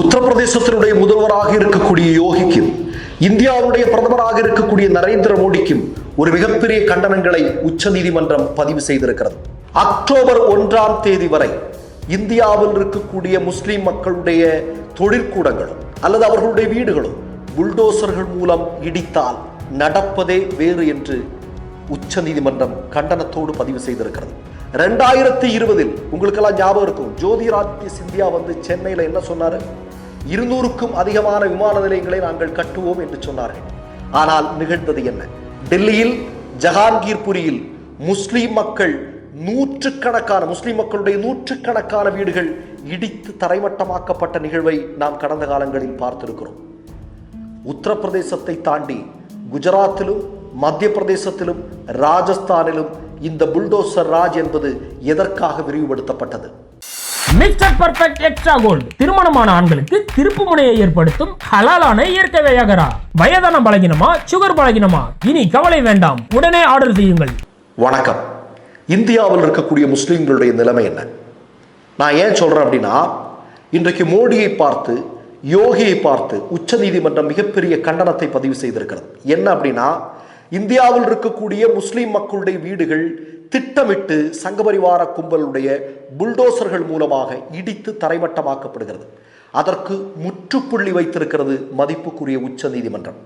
உத்தரப்பிரதேசத்தினுடைய முதல்வராக இருக்கக்கூடிய யோகிக்கும் இந்தியாவுடைய பிரதமராக இருக்கக்கூடிய நரேந்திர மோடிக்கும் ஒரு மிகப்பெரிய கண்டனங்களை உச்சநீதிமன்றம் பதிவு செய்திருக்கிறது. அக்டோபர் ஒன்றாம் தேதி வரை இந்தியாவில் இருக்கக்கூடிய முஸ்லிம் மக்களுடைய தொழிற்கூடங்களும் அல்லது அவர்களுடைய வீடுகளும் புல்டோசர்கள் மூலம் இடித்தால் நடப்பதே வேறு என்று உச்சநீதிமன்றம் கண்டனத்தோடு பதிவு செய்திருக்கிறது. ரெண்டாயிரத்தி இருபதில் உங்களுக்கெல்லாம் ஞாபகம் இருக்கும். ஜோதிராதித்ய சிந்தியா வந்து சென்னையில் என்ன சொன்னார்? இருநூறுக்கும் அதிகமான விமான நிலையங்களை நாங்கள் கட்டுவோம் என்று சொன்னார்கள். ஆனால் நிகழ்ந்தது என்ன? டெல்லியில் ஜஹாங்கீர்புரியில் முஸ்லீம் மக்கள் நூற்றுக்கணக்கான முஸ்லீம் மக்களுடைய நூற்றுக்கணக்கான வீடுகள் இடித்து தரைமட்டமாக்கப்பட்ட நிகழ்வை நாம் கடந்த காலங்களில் பார்த்திருக்கிறோம். உத்தரப்பிரதேசத்தை தாண்டி குஜராத்திலும் மத்திய பிரதேசத்திலும் ராஜஸ்தானிலும் இந்த புல்டோசர் ராஜ் என்பது எதற்காக விரிவுபடுத்தப்பட்டது? மிஸ்டர் பர்ஃபெக்ட் எக்ஸ்ட்ரா கோல்டு திருமணமான ஆண்களுக்கு திருப்பு முனையை ஏற்படுத்தும் ஹலாலான இயற்கை வியாகரா. வயதான பலகினமா சுகர் பலகினமா? இனி கவலை வேண்டாம். உடனே ஆர்டர் செய்யுங்கள். வணக்கம். இந்தியாவில் இருக்கக்கூடிய முஸ்லிம்களுடைய நிலைமை என்ன? நான் ஏன் சொல்றேன் அப்படின்னா இன்றைக்கு மோடியை பார்த்து யோகியை பார்த்து உச்சநீதிமன்றம் மிகப்பெரிய கண்டனத்தை பதிவு செய்திருக்கிறது. என்ன அப்படின்னா இந்தியாவில் இருக்கக்கூடிய முஸ்லீம் மக்களுடைய வீடுகள் திட்டமிட்டு சங்கபரிவார கும்பலுடைய புல்டோசர்கள் மூலமாக இடித்து தரைமட்டமாக்கப்படுகிறது. அதற்கு முற்றுப்புள்ளி வைத்திருக்கிறது மதிப்புக்குரிய உச்ச நீதிமன்றம்.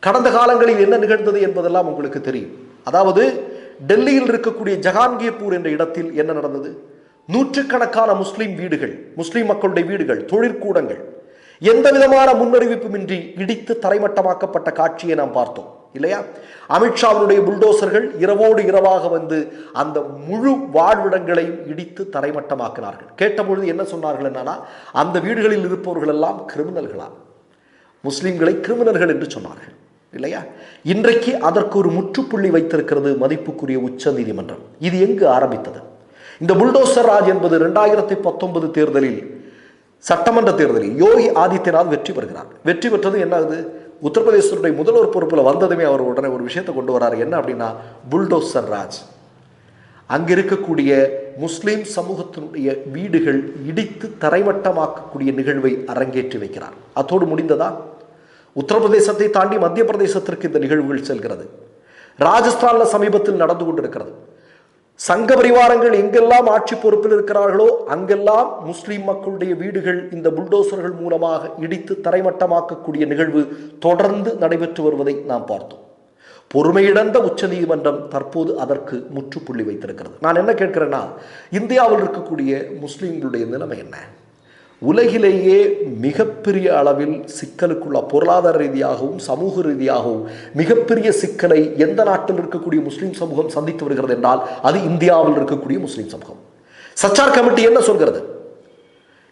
கடந்த காலங்களில் என்ன நிகழ்ந்தது என்பதெல்லாம் உங்களுக்கு தெரியும். அதாவது டெல்லியில் இருக்கக்கூடிய ஜஹாங்கீர்பூர் என்ற இடத்தில் என்ன நடந்தது? நூற்றுக்கணக்கான முஸ்லீம் வீடுகள் முஸ்லீம் மக்களுடைய வீடுகள் தொழிற்கூடங்கள் எந்த விதமான முன்னறிவிப்புமின்றி இடித்து தரைமட்டமாக்கப்பட்ட காட்சியை நாம் பார்த்தோம். இல்லையா? அமித்ஷாவினுடைய புல்டோசர்கள் இரவோடு இரவாக வந்து அந்த முழு வாழ்விடங்களையும் இடித்து தரைமட்டமாக்கினார்கள். கேட்டபொழுது என்ன சொன்னார்கள் என்னன்னா அந்த வீடுகளில் இருப்பவர்கள் எல்லாம் கிரிமினல்களா? முஸ்லிம்களை கிரிமினல்கள் என்று சொன்னார்கள். இல்லையா? இன்றைக்கு அதற்கு ஒரு முற்றுப்புள்ளி வைத்திருக்கிறது மதிப்புக்குரிய உச்ச நீதிமன்றம். இது எங்கு ஆரம்பித்தது? இந்த புல்டோசர் ராஜ் என்பது இரண்டாயிரத்தி பத்தொன்பது தேர்தலில் சட்டமன்ற தேர்தலில் யோகி ஆதித்யநாத் வெற்றி பெறுகிறார். வெற்றி பெற்றது என்ன ஆகுது உத்தரப்பிரதேசத்துடைய முதல்வர் பொறுப்பில் வந்ததுமே அவர் உடனே ஒரு விஷயத்தை கொண்டு வராரு. என்ன அப்படின்னா புல்டோசர் ராஜ். அங்கே இருக்கக்கூடிய முஸ்லீம் சமூகத்தினுடைய வீடுகள் இடித்து தரைமட்டமாக்கக்கூடிய நிகழ்வை அரங்கேற்றி வைக்கிறார். அத்தோடு முடிந்ததா? உத்தரப்பிரதேசத்தை தாண்டி மத்திய பிரதேசத்திற்கு இந்த நிகழ்வுகள் செல்கிறது. ராஜஸ்தானில் சமீபத்தில் நடந்து கொண்டிருக்கிறது. சங்க பரிவாரங்கள் எங்கெல்லாம் ஆட்சி பொறுப்பில் இருக்கிறார்களோ அங்கெல்லாம் முஸ்லிம் மக்களுடைய வீடுகள் இந்த புல்டோசர்கள் மூலமாக இடித்து தரைமட்டமாக்கக்கூடிய நிகழ்வு தொடர்ந்து நடைபெற்று வருவதை நாம் பார்த்தோம். பொறுமையிழந்த உச்சநீதிமன்றம் தற்போது அதற்கு முற்றுப்புள்ளி வைத்திருக்கிறது. நான் என்ன கேட்கிறேன்னா இந்தியாவில் இருக்கக்கூடிய முஸ்லீம்களுடைய நிலைமை என்ன? உலகிலேயே மிகப்பெரிய அளவில் சிக்கலுக்குள்ள பொருளாதார ரீதியாகவும் சமூக ரீதியாகவும் மிகப்பெரிய சிக்கலை எந்த நாட்டில் இருக்கக்கூடிய முஸ்லீம் சமூகம் சந்தித்து வருகிறது என்றால் அது இந்தியாவில் இருக்கக்கூடிய முஸ்லிம் சமூகம். சச்சார் கமிட்டி என்ன சொல்கிறது?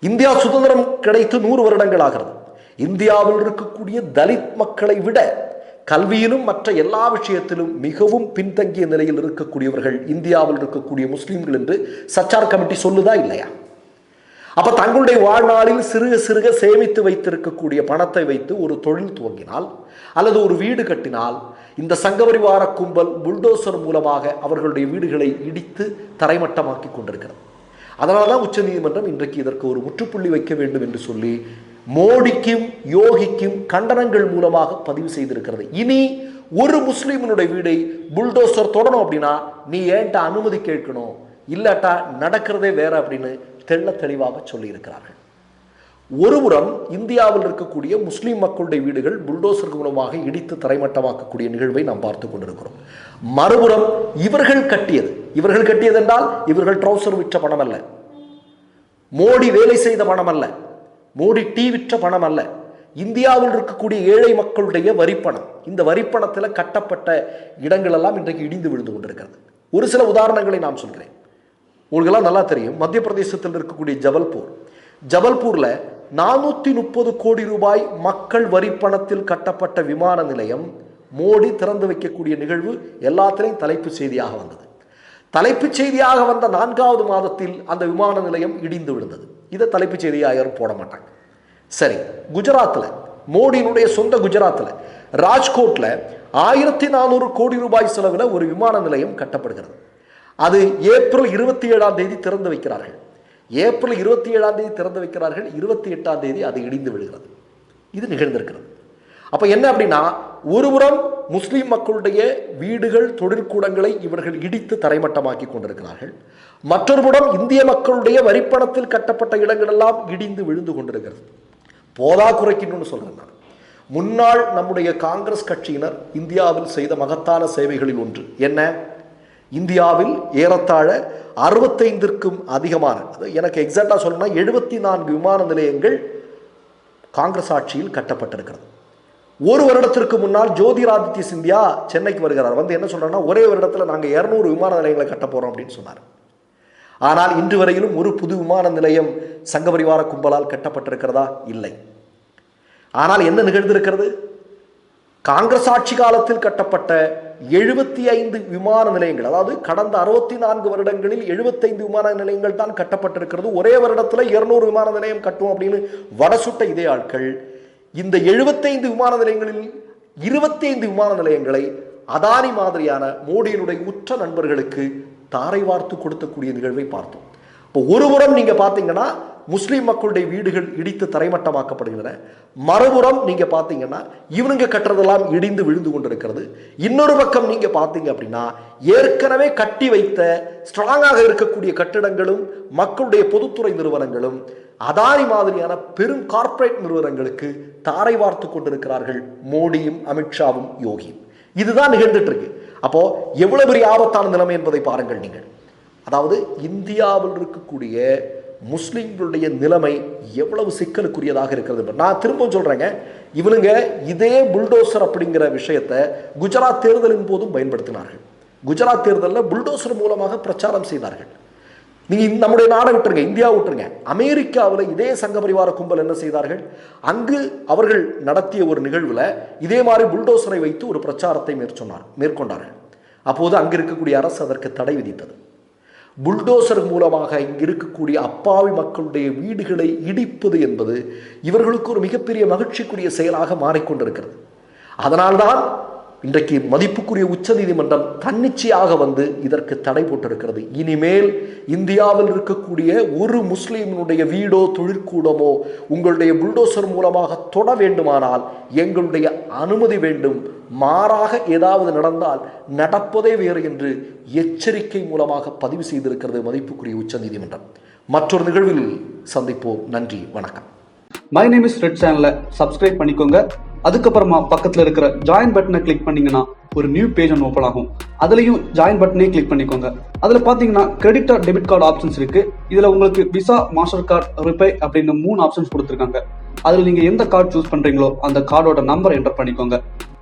இந்தியா சுதந்திரம் கிடைத்து நூறு வருடங்கள் ஆகிறது. இந்தியாவில் இருக்கக்கூடிய தலித் மக்களை விட கல்வியிலும் மற்ற எல்லா விஷயத்திலும் மிகவும் பின்தங்கிய நிலையில் இருக்கக்கூடியவர்கள் இந்தியாவில் இருக்கக்கூடிய முஸ்லீம்கள் என்று சச்சார் கமிட்டி சொல்லுதா இல்லையா? அப்ப தங்களுடைய வாழ்நாளில் சிறுக சிறுக சேமித்து வைத்திருக்கக்கூடிய பணத்தை வைத்து ஒரு தொழில் துவங்கினால் அல்லது ஒரு வீடு கட்டினால் இந்த சங்கபரிவார கும்பல் புல்டோசர் மூலமாக அவர்களுடைய வீடுகளை இடித்து தரைமட்டமாக்கி கொண்டிருக்கிறது. அதனால தான் உச்சநீதிமன்றம் இன்றைக்கு இதற்கு ஒரு முற்றுப்புள்ளி வைக்க வேண்டும் என்று சொல்லி மோடிக்கும் யோகிக்கும் கண்டனங்கள் மூலமாக பதிவு செய்திருக்கிறது. இனி ஒரு முஸ்லீமனுடைய வீடை புல்டோசர் தொடணும் அப்படின்னா நீ ஏன்ட்ட அனுமதி கேட்கணும்? இல்லாட்டா நடக்கிறதே வேற அப்படின்னு தெள்ள தெளிவாக சொல்லியிருக்கிறார்கள். ஒருபுறம் இந்தியாவில் இருக்கக்கூடிய முஸ்லீம் மக்களுடைய வீடுகள் புல்டோசர் மூலமாக இடித்து தரைமட்டமாக்கக்கூடிய நிகழ்வை நாம் பார்த்து கொண்டிருக்கிறோம். மறுபுறம் இவர்கள் கட்டியது. இவர்கள் கட்டியது என்றால் இவர்கள் ட்ரௌசர் விற்ற பணம் அல்ல. மோடி வேலை செய்த பணம் அல்ல. மோடி டீ விற்ற பணம் அல்ல. இந்தியாவில் இருக்கக்கூடிய ஏழை மக்களுடைய வரிப்பணம். இந்த வரிப்பணத்தில் கட்டப்பட்ட இடங்களெல்லாம் இன்றைக்கு இடிந்து விழுந்து கொண்டிருக்கிறது. ஒரு சில உதாரணங்களை நான் சொல்கிறேன். உங்களுக்கெல்லாம் நல்லா தெரியும். மத்திய பிரதேசத்தில் இருக்கக்கூடிய ஜபல்பூர். ஜபல்பூர்ல நானூத்தி முப்பது கோடி ரூபாய் மக்கள் வரி பணத்தில் கட்டப்பட்ட விமான நிலையம் மோடி திறந்து வைக்கக்கூடிய நிகழ்வு எல்லாத்திலையும் தலைப்பு செய்தியாக வந்தது. தலைப்புச் செய்தியாக வந்த நான்காவது மாதத்தில் அந்த விமான நிலையம் இடிந்து விழுந்தது. இதை தலைப்புச் செய்தியாக யாரும் போட மாட்டாங்க. சரி குஜராத்தில் மோடியினுடைய சொந்த குஜராத்தில் ராஜ்கோட்ல ஆயிரத்தி நானூறு கோடி ரூபாய் செலவில் ஒரு விமான நிலையம் கட்டப்படுகிறது. அது ஏப்ரல் இருபத்தி ஏழாம் தேதி திறந்து வைக்கிறார்கள். ஏப்ரல் இருபத்தி ஏழாம் தேதி திறந்து வைக்கிறார்கள். இருபத்தி எட்டாம் தேதி அது இடிந்து விழுகிறது. இது நிகழ்ந்திருக்கிறது. அப்போ என்ன அப்படின்னா ஒருபுறம் முஸ்லீம் மக்களுடைய வீடுகள் தொழிற்கூடங்களை இவர்கள் இடித்து தரைமட்டமாக்கி கொண்டிருக்கிறார்கள். மற்றொருபுறம் இந்திய மக்களுடைய வரிப்பணத்தில் கட்டப்பட்ட இடங்களெல்லாம் இடிந்து விழுந்து கொண்டிருக்கிறது. போதா குறைக்கின்னு சொல்றேன் நான் முன்னாள் நம்முடைய காங்கிரஸ் கட்சியினர் இந்தியாவில் செய்த மகத்தான சேவைகளில் ஒன்று. என்ன? இந்தியாவில் ஏறத்தாழ அறுபத்தைந்திற்கும் அதிகமான அது எனக்கு எக்ஸாக்டாக சொல்லணும்னா எழுபத்தி நான்கு விமான நிலையங்கள் காங்கிரஸ் ஆட்சியில் கட்டப்பட்டிருக்கிறது. ஒரு வருடத்திற்கு முன்னால் ஜோதிராதித்ய சிந்தியா சென்னைக்கு வருகிறார். வந்து என்ன சொல்கிறேன்னா ஒரே வருடத்தில் நாங்கள் இரநூறு விமான நிலையங்களை கட்ட போகிறோம் அப்படின்னு சொன்னார். ஆனால் இன்று வரையிலும் ஒரு புது விமான நிலையம் சங்கபரிவார கும்பலால் கட்டப்பட்டிருக்கிறதா? இல்லை. ஆனால் என்ன நிகழ்ந்திருக்கிறது? காங்கிரஸ் ஆட்சி காலத்தில் கட்டப்பட்ட எழுபத்தி ஐந்து விமான நிலையங்கள் அதாவது கடந்த அறுபத்தி நான்கு வருடங்களில் எழுபத்தைந்து விமான நிலையங்கள் தான் கட்டப்பட்டிருக்கிறது. ஒரே வருடத்தில் இருநூறு விமான நிலையம் கட்டுவோம் அப்படின்னு வடசுட்ட இதே ஆட்கள் இந்த எழுபத்தைந்து விமான நிலையங்களில் இருபத்தி ஐந்து விமான நிலையங்களை அதானி மாதிரியான மோடியினுடைய உற்ற நண்பர்களுக்கு தாரை வார்த்து கொடுத்தக்கூடிய நிகழ்வை பார்த்தோம். இப்போ ஒருபுறம் நீங்க பார்த்தீங்கன்னா முஸ்லீம் மக்களுடைய வீடுகள் இடித்து தரைமட்டமாக்கப்படுகின்றன. மறுபுறம் நீங்க பார்த்தீங்கன்னா இவனுங்க கட்டுறதெல்லாம் இடிந்து விழுந்து கொண்டிருக்கிறது. இன்னொரு பக்கம் நீங்க பார்த்தீங்க அப்படின்னா ஏற்கனவே கட்டி வைத்த ஸ்ட்ராங்காக இருக்கக்கூடிய கட்டிடங்களும் மக்களுடைய பொதுத்துறை நிறுவனங்களும் அதானி மாதிரியான பெரும் கார்ப்பரேட் நிறுவனங்களுக்கு தாரை வார்த்து கொண்டிருக்கிறார்கள் மோடியும் அமித்ஷாவும் யோகியும். இதுதான் நிகழ்ந்துட்டு இருக்கு. அப்போ எவ்வளவு பெரிய ஆபத்தான நிலைமை என்பதை பாருங்கள் நீங்கள். அதாவது இந்தியாவில் இருக்கக்கூடிய முஸ்லீம்களுடைய நிலைமை எவ்வளவு சிக்கலுக்குரியதாக இருக்கிறது நான் திரும்ப சொல்றேங்க. இவனுங்க இதே புல்டோசர் அப்படிங்கிற விஷயத்தை குஜராத் தேர்தலின் போதும் பயன்படுத்தினார்கள். குஜராத் தேர்தலில் புல்டோசர் மூலமாக பிரச்சாரம் செய்தார்கள். நீங்க இந்த- நம்முடைய நாடை விட்டுருங்க இந்தியா விட்டுருங்க. அமெரிக்காவில் இதே சங்க பரிவார கும்பல் என்ன செய்தார்கள்? அங்கு அவர்கள் நடத்திய ஒரு நிகழ்வுல இதே மாதிரி புல்டோசரை வைத்து ஒரு பிரச்சாரத்தை மேற்சொன்னார் மேற்கொண்டார்கள். அப்போது அங்கு இருக்கக்கூடிய அரசு அதற்கு தடை விதித்தது. புல்டோசர் மூலமாக இங்கு இருக்கக்கூடிய அப்பாவி மக்களுடைய வீடுகளை இடிப்பது என்பது இவர்களுக்கு ஒரு மிகப்பெரிய மகிழ்ச்சிக்குரிய செயலாக மாறிக்கொண்டிருக்கிறது. அதனால்தான் இன்றைக்கு மதிப்புக்குரிய உச்சநீதிமன்றம் தன்னிச்சையாக வந்து இதற்கு தடை போட்டிருக்கிறது. இனிமேல் இந்தியாவில் இருக்கக்கூடிய ஒரு முஸ்லீமினுடைய வீடோ தொழிற்கூடமோ உங்களுடைய புல்டோசர் மூலமாக தொட வேண்டுமானால் எங்களுடைய அனுமதி வேண்டும். மாறாக ஏதாவது நடந்தால் நடப்பதே வேறு என்று எச்சரிக்கை மூலமாக பதிவு செய்திருக்கிறது மதிப்புக்குரிய உச்சநீதிமன்றம். மற்றொரு நிகழ்வில் சந்திப்போம். நன்றி. வணக்கம். மை நேம் இஸ் ரெட் சேனலை சப்ஸ்கிரைப் பண்ணிக்கோங்க. அதுக்கப்புறமா பக்கத்தில் இருக்கிற ஜாயின் பட்டனை கிளிக் பண்ணீங்கன்னா ஒரு நியூ பேஜ் ஒன்று ஓப்பன் ஆகும். அதுலேயும் ஜாயின் பட்டனே கிளிக் பண்ணிக்கோங்க. அதில் பார்த்தீங்கன்னா credit or debit card options இருக்கு. இதில் உங்களுக்கு விசா மாஸ்டர் கார்டு ரிப்பே அப்படின்னு மூணு ஆப்ஷன்ஸ் கொடுத்துருக்காங்க. அதில் நீங்கள் எந்த கார்டு சூஸ் பண்ணுறீங்களோ அந்த கார்டோட நம்பர் என்டர் பண்ணிக்கோங்க.